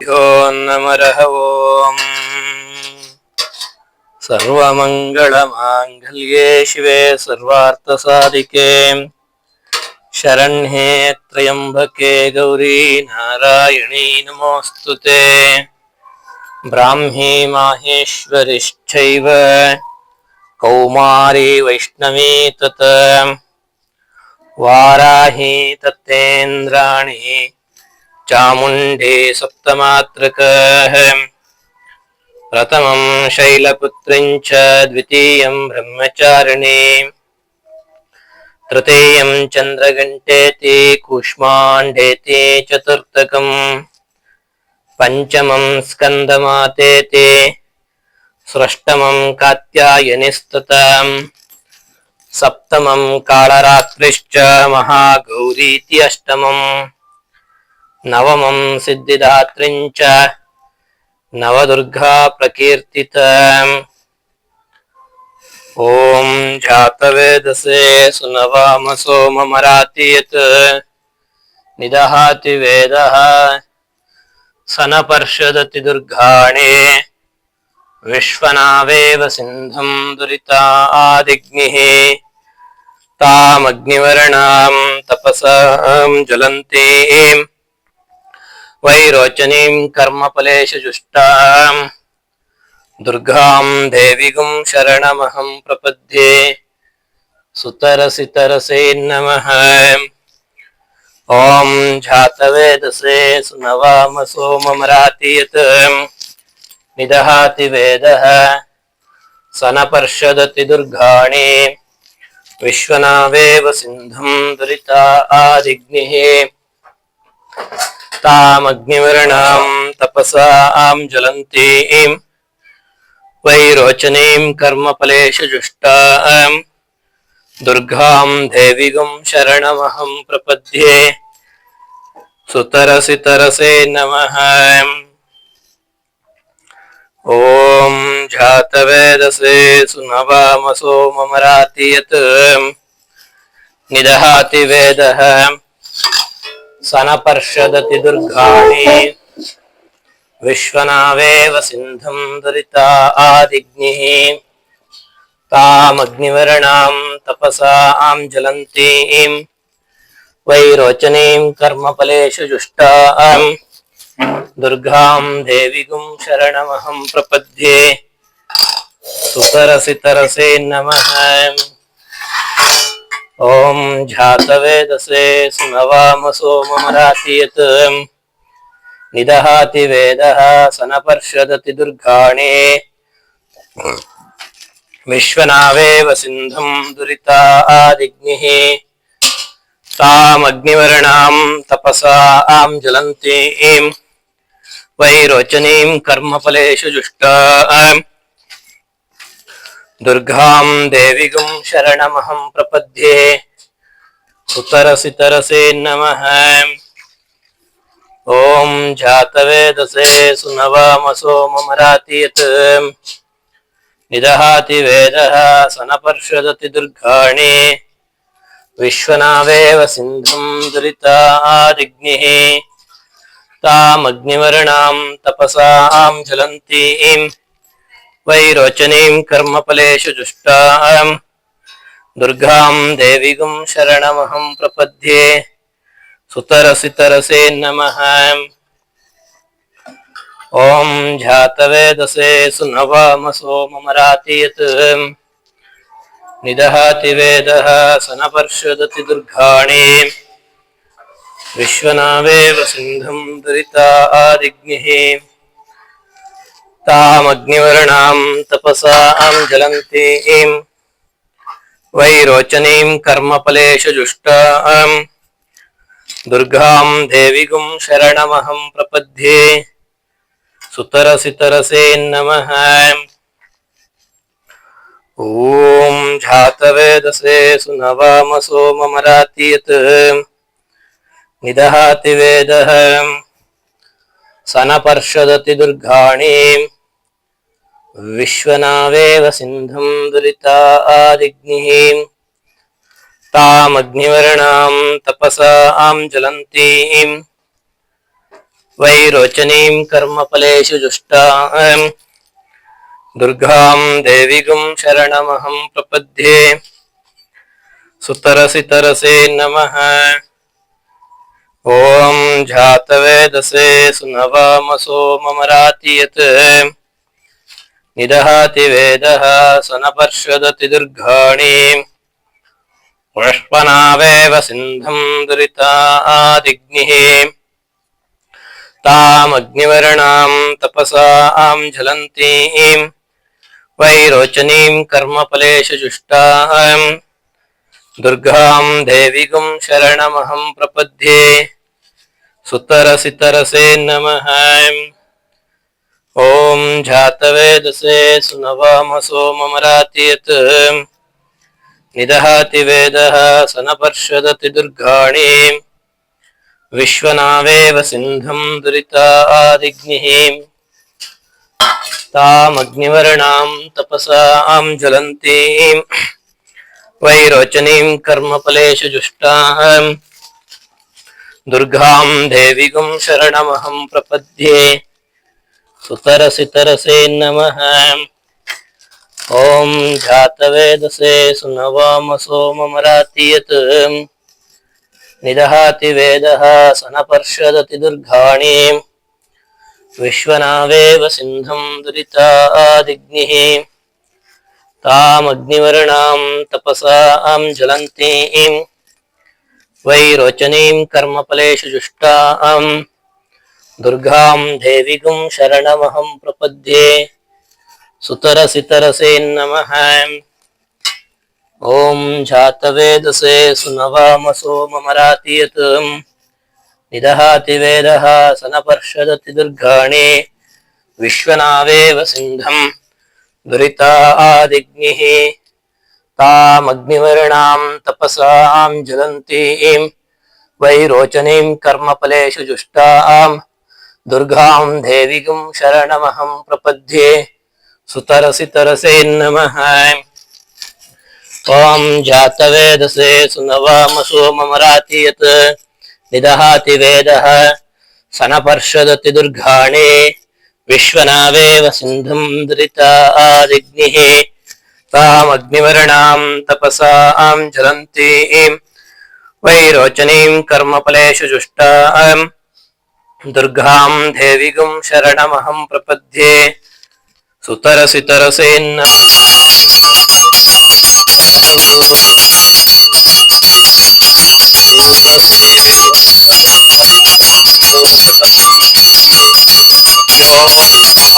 यो नमरः ॐ सर्वमङ्गलमाङ्गल्ये शिवे सर्वार्थसाधिके शरण्ये त्र्यम्बके गौरी नारायणी नमोऽस्तु ते ब्राह्मी माहेश्वरिश्चैव कौमारी वैष्णवी तत् वाराही तत्तेन्द्राणि चामुण्डे सप्तमात्रकः प्रथमं शैलपुत्रीं च द्वितीयं ब्रह्मचारिणी तृतीयं चन्द्रघण्टेति कूष्माण्डेति चतुर्थकम् पञ्चमं स्कन्दमातेति स्रष्टमं कात्यायनिस्तताम् सप्तमं कालरात्रिश्च महागौरीति अष्टमम् నవమం సిద్ధిదాత్రిం చ నవదుర్గా ప్రకీర్తిత. ఓం జాతవేదసే సునవామ సోమమరాతీయత్ నిదహాతి వేద. సనపర్షదతి దుర్గాణే. విశ్వనావేవ సింధం దురితా ఆదిగ్ని. తామగ్నివర్ణాం తపసాం జ్వలంతీం वैरोचनीं कर्मफलेशजुष्टाम् दुर्गां देविगुं शरणमहं प्रपद्ये सुतरसि तरसे नमः ॐ जातवेदसे सुनवाम सोममराति यत् निदहाति वेदः सनपर्षदति दुर्गाणि विश्वनावेव सिन्धुं दुरिता आदिग्निः तामग्निवर्णां तपसां ज्वलन्तीं वैरोचनीं कर्मफलेशजुष्टां दुर्गां देविगुं शरणमहं प्रपद्ये सुतरसि तरसे नमः। ॐ जातवेदसे सुनवाम सोममराति यत्। निदहाति वेदः। सनपर्षदति दुर्गाणि विश्वनावेव सिन्धुं दुरिता आदिग्निः तामग्निवर्णां तपसां ज्वलन्तीं वैरोचनीं कर्मफलेषु जुष्टां दुर्गां देविगुं शरणमहं प्रपद्ये सुतरसि तरसे नमः ॐ जातवेदसे सुनवाम सोममराति यत् निदहाति वेदः सनपर्षदति दुर्गाणि विश्वनावेव सिन्धुं दुरिता आदिग्निः तामग्निवर्णां तपसा आं ज्वलन्तीं वैरोचनीं कर्मफलेषु जुष्टां दुर्गां देविगुं शरणमहं प्रपद्ये सुतरसि तरसे नमः ॐ जातवेदसे सुनवाम सोममराति यत् निदहाति वेदः सनपर्षदति दुर्गाणि विश्वनावेव सिन्धुं दुरिता आदिग्निः तामग्निवर्णां तपसां ज्वलन्तीं वैरोचनीं कर्मफलेषु जुष्टां दुर्गां देविगुं शरणमहं प्रपद्ये सुतरसि तरसे नमः ॐ जातवेदसे सुनवाम सोममराति यत् निदहाति वेदः सनपर्षदति दुर्गाणि विश्वनावेव सिन्धुं दुरिता आदिग्निः तामग्निवर्णाम् तपसां ज्वलन्तीम् वैरोचनीम् कर्मफलेषु जुष्टाम् दुर्गाम् देविगुम् शरणमहम् प्रपद्ये, सुतरसितरसे नम। ओं झातवेदसे सुनवामसो ममराति यत्, निदहाति वेद। स न पर्षदति दुर्घाणीम् विश्वनावेव सिन्धम् दुरिता तपसा तामग्निवर्णाम् तपसाम् ज्वलन्तीम्। वैरोचनीम् कर्मफलेषु जुष्टाम्। दुर्गाम् देविगुम् शरणमहम् प्रपद्ये। सुतरसी तरसे नमः। ॐ जातवेदसे सुनवामसो ममराति यत् निदहाति वेदः सनपर्षदति दुर्गाणि पुष्पनावेव सिन्धं दुरितादिग्निः तामग्निवर्णां तपसां ज्वलन्तीं वैरोचनीं कर्मफलेषु जुष्टाम् दुर्गां देविगुं शरणमहं प्रपद्ये सुतरसितरसे नमः ॐ जातवेदसे सुनवामसो ममराति यत् निदहाति वेदः सनपर्षदति दुर्गाणि विश्वनावेव सिन्धं दुरितादिग्निः तामग्निवर्णां तपसां ज्वलन्तीं वैरोचनीं कर्मफलेषु जुष्टाम् दुर्गां देविगुं शरणमहं प्रपद्ये सुतरसि तरसे नमः ॐ जातवेदसे सुनवामसो ममराति यत् निदहाति वेदः सनपर्षदति दुर्गाणि विश्वनावेव सिन्धं दुरितादिग्निः తామగ్నివర్ణాం తపసాం జ్వలంతీం వైరోచనీం కర్మఫలేషు జుష్టాం దుర్గాం దేవిగుం శరణమహం ప్రపద్యే సుతరసితరసే నమ ఓం జాతవేదసే సునవామసో మమరాతీయత్ నిదహాతి వేద సనపర్షదతి దుర్గాణే విశ్వనావేవ సింధం दुरितादिग्निः तामग्निवर्णां तपसां ज्वलन्तीं वैरोचनीं कर्मफलेषु जुष्टां दुर्गां देविगुं शरणमहं प्रपद्ये सुतरसि तरसे नमः ॐ जातवेदसे सुनवामसो ममराति यत् निदहाति वेदः सनपर्षदति दुर्गाणि విశ్వనావేవ సింధుం ధృతాదిగ్ని తామగ్నిమరణాం తపసాం జలంతీం వైరోచనీం కర్మఫలేషు జుష్టాం దుర్గాం దేవిగుం శరణమహం ప్రపద్యే సుతరసితరసేన్న 集合